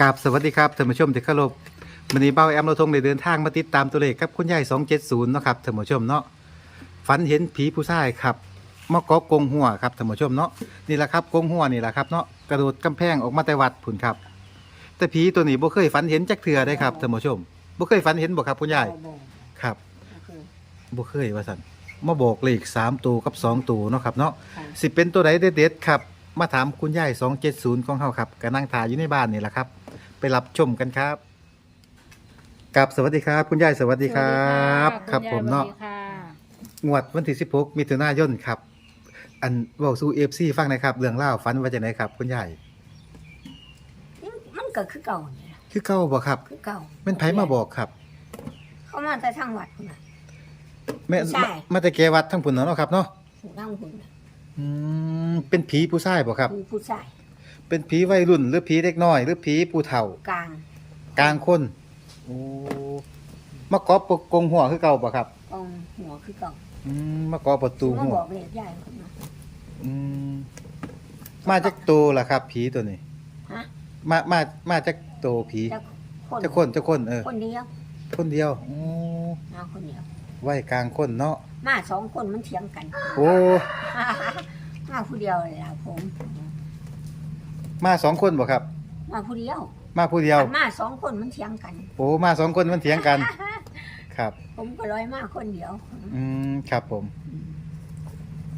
กราบสวัสดีครับท่านผู้ชมที่เคารพวันนี้เบ้าแอมเราทงได้เดินทางมาติดตามตัวเลขครับคุณยาย270เนาะครับท่านผู้ชมเนาะฝันเห็นผีผู้ชายครับมากอกกงหัวครับท่านผู้ชมเนาะนี่แหละครับกงหัวนี่แหละครับเนาะกระโดดกำแพงออกมาแต่วัดผุนครับ แต่ผีตัวนี้บ่เคยฝันเห็นจักเทื่อได้ครับท่านผู้ชมบ่เคยฝันเห็นบ่ครับคุณยายบ่ครับบ่เคยบ่เคยว่าซั่นมาบอกเลข3ตัวกับ2ตัวเนาะครับเนาะค่ะ สิเป็นตัวใดเด็ดๆครับ มาถามคุณยาย270ของเฮาครับก็นั่งทาอยู่ในบ้านนี่แหละครับ ไปรับชมกันครับกับสวัสดีครับ คุณยายสวัสดีครับ สวัสดีะครับณยยผมเนาะ สวัสดีค่ะงวดวันที่16มิถุนายนครับ อันเว้าสู่ FC ฟังหนะครับ เรื่องเล่าวฝันว่าจังไดครับ คุณยายมันก็คือเก่าเนี่ยคือเก่าบ่ครับคือเก่าเป็นไผมาบอกครับ เขามาแต่ทางวัดพุ่นน่ะ แม่ใช่มามาแต่แกวัดทั้งพุ่นเนาะครับเนาะผู้นั่งพุ่นน่ะอืมเป็นผีผู้ชายบ่ครับมีผู้ชาย เป็นผีวัยรุ่น หรือผีเด็กน้อย หรือผีผู้เฒ่า กลางกลางคนโอ้มากอบกงหัวคือเก่าบ่ครับกองหัวคือเก่าอืมมากอบประตูมาหัวบอกเลขยายคนน่ะอืมมาจากตัวล่ะครับ ผีตัวนี้ ฮะมามามาจากตัวผีจะคนเจ้าคนเจ้าคนเออ คนเดียวคนเดียวโอ้มาคนเดียว ไว้กลางคนเนาะมาสองคนมันเถียงกัน โอ้ มาผู้เดียวเลยล่ะผม มาสองคนบ่ครับ มาผู้เดียวมาผู้เดียวมาสองคนมันเถียงกัน โอ้มาสองคนมันเถียงกัน ครับ ผมก็ร้อยมาคนเดียวอืมครับผม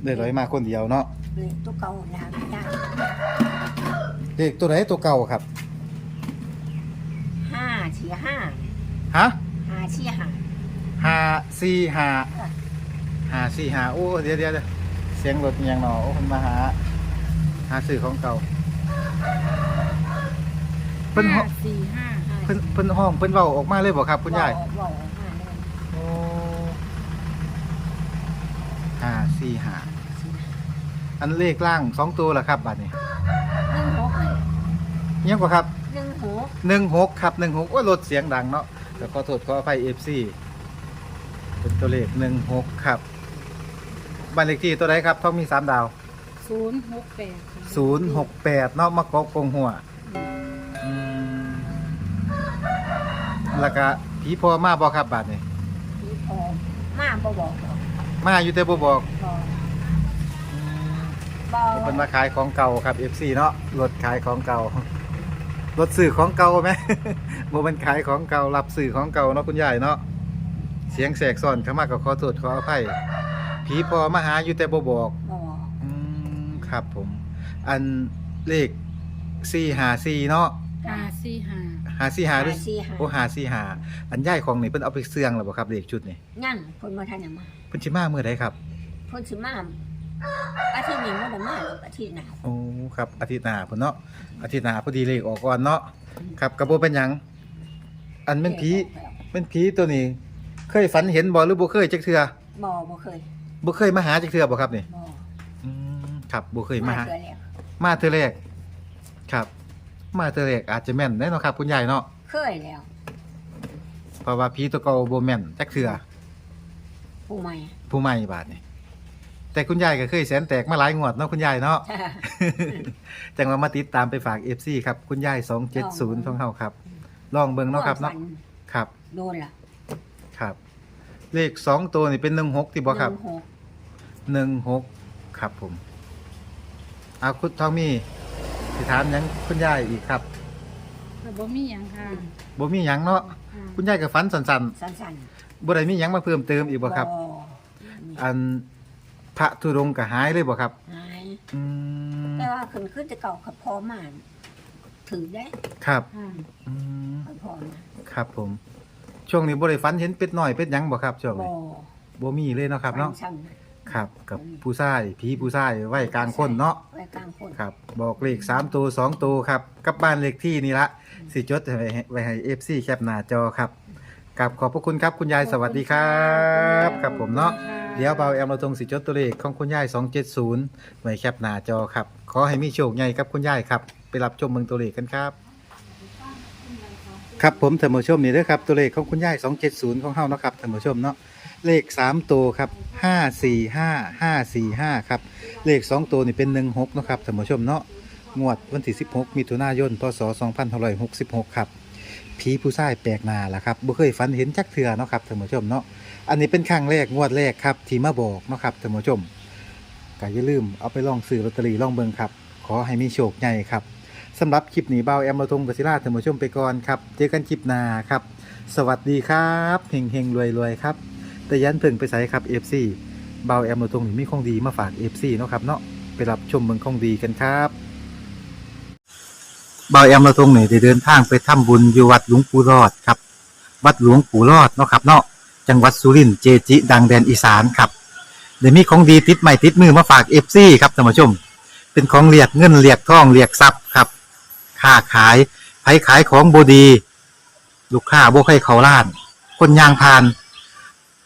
เลยร้อยมาคนเดียวเนาะเลขตัวเก่านะไม่ได้เด็กตัวไหนตัวเก่าครับห้าสี่ห้าฮะห้าสี่ห้าห้าสี่ห้าเออห้าสี่ห้าโอ้เดี๋ยวเดี๋ยวเดี๋ยวเสียงรถอิหยังหนอโอ้คนมาหา หาสื่อของเก่า เพิ่นห้าสี่ห้าห้าเพิ่นเพิ่นห้องเพิ่นเว้าออกมาเลยบ่ครับ คุณยายบอกบอกออกมาเลยโอ้ห้าสี่ห้าอันเลขล่างสองตัวล่ะครับบัดนี้หนึ่งหกเลยยังกว่าครับ หนึ่งหกหนึ่งหกครับหนึ่งหกว่ารถเสียงดังเนาะแต่ขอโทษขออภัยเอฟซีเป็นตัวเลขหนึ่งหกครับบ้านเลขที่ตัวใดครับต้องมีสามดาว ศูนย์หกแปดค่ะศูนย์หกแปดเนาะมะกอกกงหัวอืมแล้วก็ผีพอมาบอกครับบาทนี่พี่พอมาบ่บอกหรอกมาอยู่แต่บ่บอกบอกบอกเป็นมาขายของเก่าครับ FC เนาะรถขายของเก่ารถสื่อของเก่าไหม บ่เป็นขายของเก่ารับสื่อของเก่าเนาะคุณยายเนาะเสียงแสกซ้อนเข้ามาก็ขอโทษขออภัยผีพอมาหาอยู่แต่บ่บอกบอกอื มครับผม อันเลข454เนาะห้าสี่ห้า545หรือสี่ห้าโอ้545อันยายของนี่เพิ่นเอาไปเสื่องแล้วบ่ครับเลขชุดนี่ยังคนมาทันยังมาเพิ่นสิมาเมื่อใดครับคนสิมาอาทิตย์นี้มันจะมาหรืออาทิตย์หน้าโอ้ครับอาทิตย์หน้าพุ่นเนาะอาทิตย์หน้าพอดีเลขออกก่อนเนาะครับก็บ่เป็นหยัง อันเป็นผีเป็นผีตัวนี้ เคยฝันเห็นบ่หรือบ่เคยจักเทื่อบอกบ่เคยบ่เคยมาหาจักเทื่อบ่ครับนี่บอกอืม ครับบ่เคยมาหาเจอแล้วมาเทื่อแรกครับ มาเทื่อแรกอาจจะแม่นได้เนาะครับ คุณยายเนาะเคยแล้วเพราะว่าผีตัวเก่าบ่แม่นจักเทื่อผู้ใหม่ผู้ใหม่บาดนี่แต่คุณยายก็เคยแสนแตกมาหลายงวดเนาะคุณยายเนาะจังว่ามาติดตามไปฝาก FC ครับ คุณยาย270ของเฮาครับลองเบิ่งเนาะครับเนาะฝัครับ โดนล่ะครับ เลขสองตัวนี่เป็น16ที่บ่ครับหนึ่งหก16ครับผม เอาคุณทองมีสิถามหยังคุณยายอีกครับแต่บ่มีหยังค่ะบ่มีหยังเนาะค่ะคุณยายก็ฝันสั้นสั้นๆบ่ได้มีหยังมาเพิ่มเติมอีกๆบ่ครับบ่อันพระธุดงค์ก็หายเลยบ่ครับ หายอืมแต่ว่าขึ้นขึ้นจะเก่าขับพอมาถือได้ครับค่ะอืมขับพอมาครับผม ช่วงนี้บ่ได้ฝันเห็นเป็ดน้อยเป็ดหยังบ่ครับช่วงบ่นี้บ่มีเลยเนาะครับเนาะ ฟัซ้ำน่ะ ครับกับผู้ชายผีผู้ชายไว้กลางคนเนาะไว้กลางคนครับ บอกเลข3ตัว2ตัวครับกับบ้านเลขที่นี่ละสิจดไว้ให้ไว้ให้ FC แคปหน้าจอครับกับขอบพระคุณครับคุณยายสวัสดีครับครับผมเนาะเดี๋ยวเบาแอมเราตรงสิจดตัวเลขของคุณยาย 270ไว้แคปหน้าจอครับ ขอให้มีโชคใหญ่ครับคุณยายครับ ไปรับชมเมืองตัวเลขกันครับ ครับผมท่านผู้ชมนี่เด้อครับตัวเลขของคุณยาย 270 ของเฮาเนาะครับท่านผู้ชมเนาะ เลข3ตัวครับ545 545ครับ เลข2ตัวนี่เป็น16เนะครับท่านผู้ชมเนาะงวดวันที่16มิถุนายนพศ2566ครับผีผู้ชายแปลกหน้าล่ะครับบ่เคยฝันเห็นจักเทื่อเนาะครับท่านผู้ชมเนาะอันนี้เป็นครั้งแรกงวดแรกครับที่มาบอกเนาะครับท่านผู้ชมก็อย่าลืมเอาไปลองซื้อลอตเตอรี่ลองเบิ่งครับขอให้มีโชคใหญ่ครับสำหรับคลิปนี้เบาแอมเราทงกศิราท่านผู้ชมไปก่อนครับเจอกันคลิปหน้าครับ สวัสดีครับเฮงเฮงรวยรวยครับ แต่ยันเพิ่งไปใส่ครับ FC เบาแอมเราทงนี่มีของดีมาฝาก FC เนาะครับเนาะไปรับชมเมืองของดีกันครับเบาแอมเราทงนี่ได้เดินทางไปทำบุญอยู่วัดหลวงปู่รอดครับ วัดหลวงปู่รอดเนาะครับเนาะจังหวัดสุรินทร์เจจิ ดังแดนอีสานครับเดี๋ยวมีของดีติดใหม่ติดมือมาฝากเอฟซีครับท่านผู้ชม เป็นของเรียกเงินเรียกทองเรียกทรัพย์ครับค้าขายไผขายของบดี ลูกค้าบ่ใครเขาล้าน คนยางพาน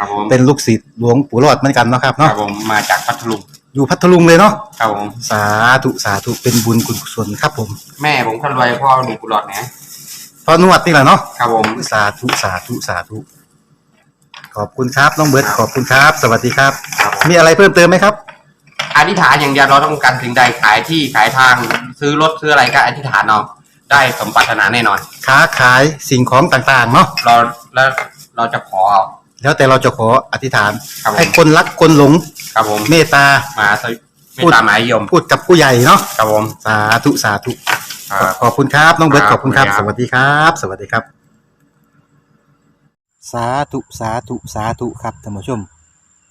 ครับผมเป็นลูกศิษย์หลวงปู่รอดเหมือนกันเนาะครับครัเนาะบผมมาจากพัทลุงอยู่พัทลุงเลยเนาะครับผมสาธุสาธุเป็นบุญกุศลครับผมแม่ผมคนรวยพ่อมีกุหลาบนะพอนวดนี่แหละเนาะครับผม สาธุสาธุสาธุขอบคุณครับน้องเบิร์ดขอบคุณครับ สวัสดีครับ ครับผม มีอะไรเพิ่มเติมไหมครับ อธิษฐานอย่างเดียวเราต้องการสิ่งใดขายที่ขายทางซื้อรถซื้ออะไรก็อธิษฐานเอาได้สมปรารถนาแน่นอน ค้าขายสิ่งของต่างๆเนาะเราแล้วเราจะขอเอา แล้วแต่เราจะขออธิษฐาน ครับผม ให้คนรักคนหลงครับผมเมตตา มาสวิไม่ตามหมายยมพูดกับผู้ใหญ่เนาะครับผมสาธุสาธุ ครับ ขอบคุณครับน้องเบิร์ตคขรับอบคุณครับขอบสคุณครับวัสดีครับ สวัสดีครับ สาธุสาธุสาธุครับท่านผู้ชม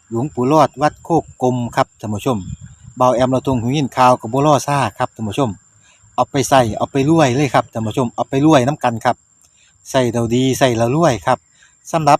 หลวงปู่รอดวัดโคกกลมครับท่านผู้ชมเบาแอมเราตรงหูยินข่าวกับบัวล่อซ่าครับท่านผู้ชม เอาไปใส่เอาไปรวยเลยครับท่านผู้ชมเอาไปรวยน้ำกันครับใส่เราดีใส่เรารวยครับสำหรับ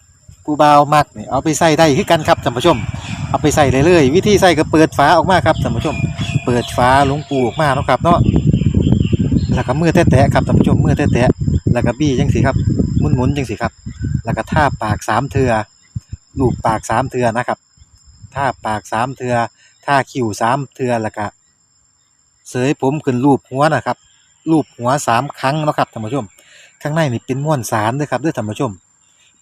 ผู้บ่าวมักนี่เอาไปใส่ได้คือกันครับท่านผู้ชม เอาไปใส่เลยเลยวิธีใส่ก็เปิดฝาออกมาครับท่านผู้ชม เปิดฝาหลวงปูออกมาเนาะครับเนาะแล้วก็มือแตะๆครับท่านผู้ชมมือแตะๆแล้วก็บี้จังสิครับหมุนๆจังสิครับ แล้วก็ท่าปากสามเทือลูบปากสามเทือนะครับท่าปากสามเทือท่าคิ้วสามเทือแล้วก็เสยผมขึ้นรูปหัวนะครับรูปหัวสามครั้งเนาะครับท่านผู้ชม ข้างในนี่เป็นม้วนสารด้วยครับด้วยท่านผู้ชม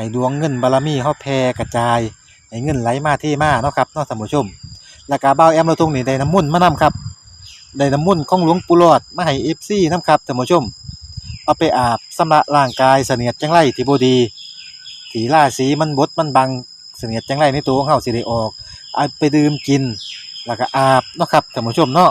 ให้ดวงเงินบารมีเฮาแผ่กระจายให้เงินไหลมาเทมาเนาะครับเนาะท่านผู้ชมแล้วก็เบาแอมเราทงนี่ได้น้ำมุ่นมานํครับได้น้ำมุ่นของหลวงปู่รอดมาให้เอฟซีนํครับท่านผู้ชม เอาไปอาบสำระร่างกายเสนียดจังไรที่บดีถีล่าสีมันบดมันบังเสนียดจังไรในตัวของเฮาสิได้ออกเอาไปดื่มกิน แล้วก็อาบเนาะครับท่านผู้ชมเนาะ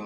คุณ